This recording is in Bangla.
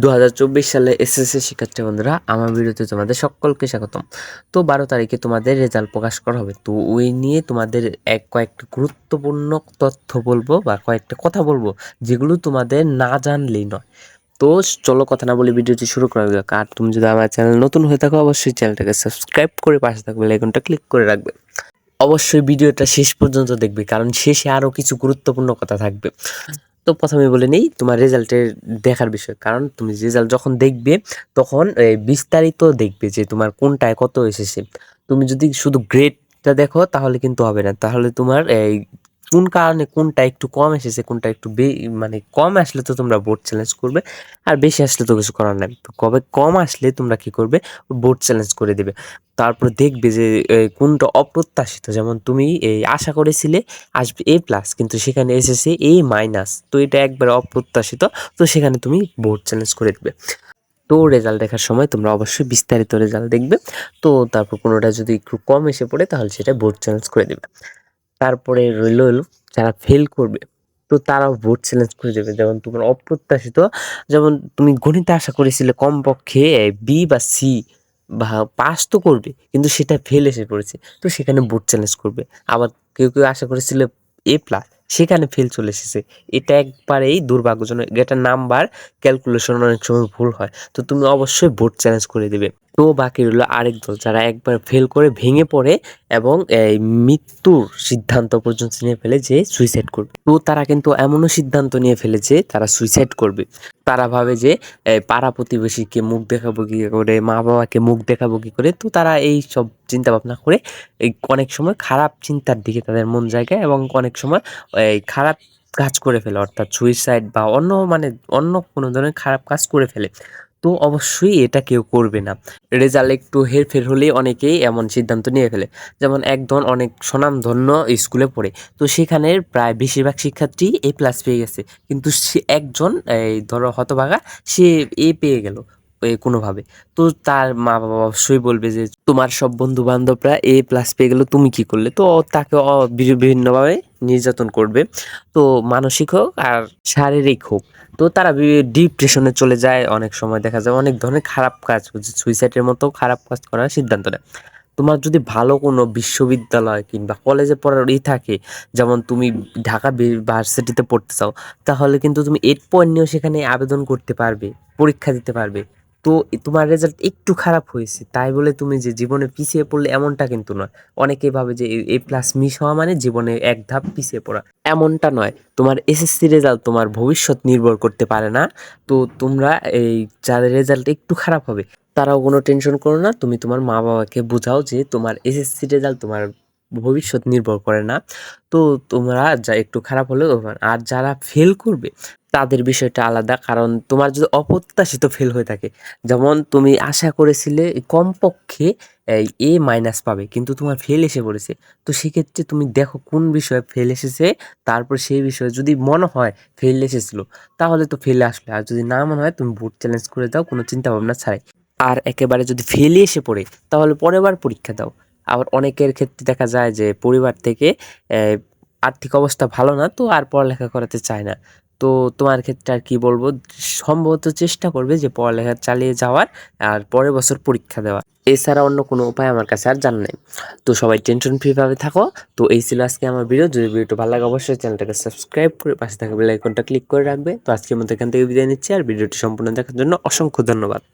দু হাজার চব্বিশ সালে এসএসসি শিক্ষার্থী বন্ধুরা, আমার ভিডিওতে তোমাদের সকলকে স্বাগতম। তো বারো তারিখে তোমাদের রেজাল্ট প্রকাশ করা হবে। তো ওই নিয়ে তোমাদের এক কয়েকটা গুরুত্বপূর্ণ তথ্য বলব বা কয়েকটা কথা বলব, যেগুলো তোমাদের না জানলেই নয়। তো চলো কথা না বলে ভিডিওটি শুরু করা যাক। আর তুমি যদি আমার চ্যানেল নতুন হয়ে থাকো, অবশ্যই চ্যানেলটাকে সাবস্ক্রাইব করে পাশে থাকবে লাইকনটা ক্লিক করে রাখবে। অবশ্যই ভিডিওটা শেষ পর্যন্ত দেখবে, কারণ শেষে আরও কিছু গুরুত্বপূর্ণ কথা থাকবে। তো প্রথমে বলে নেই, তোমার রেজাল্টের দেখার বিষয়। কারণ তুমি রেজাল্ট যখন দেখবে, তখন বিস্তারিত দেখবে যে তোমার কোনটায় কত এসেছে। তুমি যদি শুধু গ্রেডটা দেখো, তাহলে কিন্তু হবে না। তাহলে তোমার, এই কোন কারণে কোনটা একটু কম এসেছে, কোনটা একটু বে- মানে কম আসলে তো তোমরা বোর্ড চ্যালেঞ্জ করবে, আর বেশি আসলে তো কিছু করার নাই। তো কবে কম আসলে তোমরা কি করবে? বোর্ড চ্যালেঞ্জ করে দিবে। তারপর দেখবে যে কোনটা অপ্রত্যাশিত। যেমন তুমি এই আশা করেছিলে আসবে এ প্লাস কিন্তু সেখানে এসেছে এ মাইনাস তো এটা একবার অপ্রত্যাশিত, তো সেখানে তুমি বোর্ড চ্যালেঞ্জ করে দিবে। তো রেজাল্ট দেখার সময় তোমরা অবশ্যই বিস্তারিত রেজাল্ট দেখবে। তো তারপর কোনোটা যদি একটু কম এসে পড়ে, তাহলে সেটা বোর্ড চ্যালেঞ্জ করে দেবে। তারপরে রইল যারা ফেল করবে। তো তারাও ভোট চ্যালেঞ্জ করে দেবে। যেমন তোমার অপ্রত্যাশিত, যেমন তুমি গণিতে আশা করেছিলে কমপক্ষে বি বা সি বা পাস তো করবে, কিন্তু সেটা ফেল এসে পড়েছে। তো সেখানে ভোট চ্যালেঞ্জ করবে। আবার কেউ কেউ আশা করেছিল এ প্লাস সেখানে ফেল চলে এসেছে। এটা একবারেই দুর্ভাগ্যজনক। এটা নাম্বার ক্যালকুলেশন অনেক সময় ভুল হয়। তো তুমি অবশ্যই ভোট চ্যালেঞ্জ করে দেবে। তো বাকি রইল আরেক দল যারা একবার ফেল করে ভেঙে পড়ে এবং এই মৃত্যুর সিদ্ধান্ত পর্যন্ত নিয়ে ফেলে যে সুইসাইড করবে। তো তারা কিন্তু এমনও সিদ্ধান্ত নিয়ে ফেলে যে তারা সুইসাইড করবে। তারা ভাবে যে পাড়া প্রতিবেশীকে মুখ দেখাবো কি করে মা বাবাকে মুখ দেখাবো কি করে, তো তারা এই সব চিন্তা ভাবনা করে এই অনেক সময় খারাপ চিন্তার দিকে তাদের মন জায়গায় এবং অনেক সময় এই খারাপ কাজ করে ফেলে, অর্থাৎ সুইসাইড বা অন্য মানে অন্য কোনো ধরনের খারাপ কাজ করে ফেলে। তো অবশ্যই এটা কেউ করবে না। রেজাল্ট একটু হেরফের হলেই অনেকেই এমন সিদ্ধান্ত নিয়ে ফেলে, যেমন একজন অনেক সুনামধন্য স্কুলে পড়ে। তো সেখানে প্রায় বেশিরভাগ শিক্ষার্থী এ প্লাস পেয়ে গেছে, কিন্তু সে একজন, এই ধরো হতভাগা, সে এ পেয়ে গেল কোনোভাবে। তো তার মা বাবা অবশ্যই বলবে যে, তোমার সব বন্ধু বান্ধবরা এ প্লাস পেয়ে গেলো, তুমি কি করলে? তো তাকে বিভিন্নভাবে নির্যাতন করবে। তো মানসিক হোক আর শারীরিক হোক, তো তারা ডিপ্রেশনে চলে যায়। অনেক সময় দেখা যায় অনেক ধরনের খারাপ কাজ সুইসাইডের মতো খারাপ কাজ করার সিদ্ধান্ত নেয়। তোমার যদি ভালো কোনো বিশ্ববিদ্যালয় কিংবা কলেজে পড়ার ই থাকে, যেমন তুমি ঢাকা ভার্সিটিতে পড়তে চাও, তাহলে কিন্তু তুমি এইট পয়েন্ট নিয়েও সেখানে আবেদন করতে পারবে, পরীক্ষা দিতে পারবে। তো তোমার রেজাল্ট একটু খারাপ হয়েছে। তাই বলে তুমি যে জীবনে পিছিয়ে পড়লে এমনটা কিন্তু নয়। অনেকে ভাবে যে এ প্লাস মিস হওয়া মানে জীবনে এক ধাপ পিছিয়ে পড়া। এমনটা নয়। তোমার এসএসসি রেজাল্ট তোমার ভবিষ্যৎ নির্ভর করতে পারে না। তো তোমরা এই যাদের রেজাল্ট একটু খারাপ হবে, তারাও কোনো টেনশন করো না। তুমি তোমার মা বাবাকে বোঝাও যে তোমার এসএসসি রেজাল্ট তোমার ভবিষ্যৎ নির্ভর করে না। তো তোমরা যা একটু খারাপ হলেও। আর যারা ফেল করবে, তাদের বিষয়টা আলাদা। কারণ তোমার যদি অপ্রত্যাশিত ফেল হয়ে থাকে, যেমন তুমি আশা করেছিলে কমপক্ষে এ মাইনাস পাবে, কিন্তু তোমার ফেল এসে পড়েছে। তো সেক্ষেত্রে তুমি দেখো কোন বিষয়ে ফেল এসেছে, তারপর সেই বিষয়ে যদি মনে হয় ফেল এসেছিল, তাহলে তো ফেল আসবে আর যদি না মনে হয়, তুমি বোর্ড চ্যালেঞ্জ করে দাও, কোনো চিন্তা ভাবনা ছাড়াই। আর একেবারে যদি ফেলে এসে পড়ে, তাহলে পরের বার পরীক্ষা দাও। আবার অনেকের ক্ষেত্রে দেখা যায় যে পরিবার থেকে আর্থিক অবস্থা ভালো না তো আর পড়ালেখা করাতে চায় না। তো তোমার ক্ষেত্রে আর কি বলব? সম্ভবত চেষ্টা করবে যে পড়ালেখা চালিয়ে যাওয়ার আর পরের বছর পরীক্ষা দেওয়া এছাড়া অন্য কোনো উপায় আমার কাছে আর জানা নেই। তো সবাই টেনশন ফ্রি ভাবে থাকো। তো এই ছিল আজকে আমার ভিডিও। যদি ভিডিওটা ভালো লাগে অবশ্যই চ্যানেলটাকে সাবস্ক্রাইব করে পাশে থাকা বেল আইকনটা ক্লিক করে রাখবে। তো আজকের মতো এখান থেকে বিদায় নিচ্ছি। আর ভিডিওটি সম্পূর্ণ দেখার জন্য অসংখ্য ধন্যবাদ।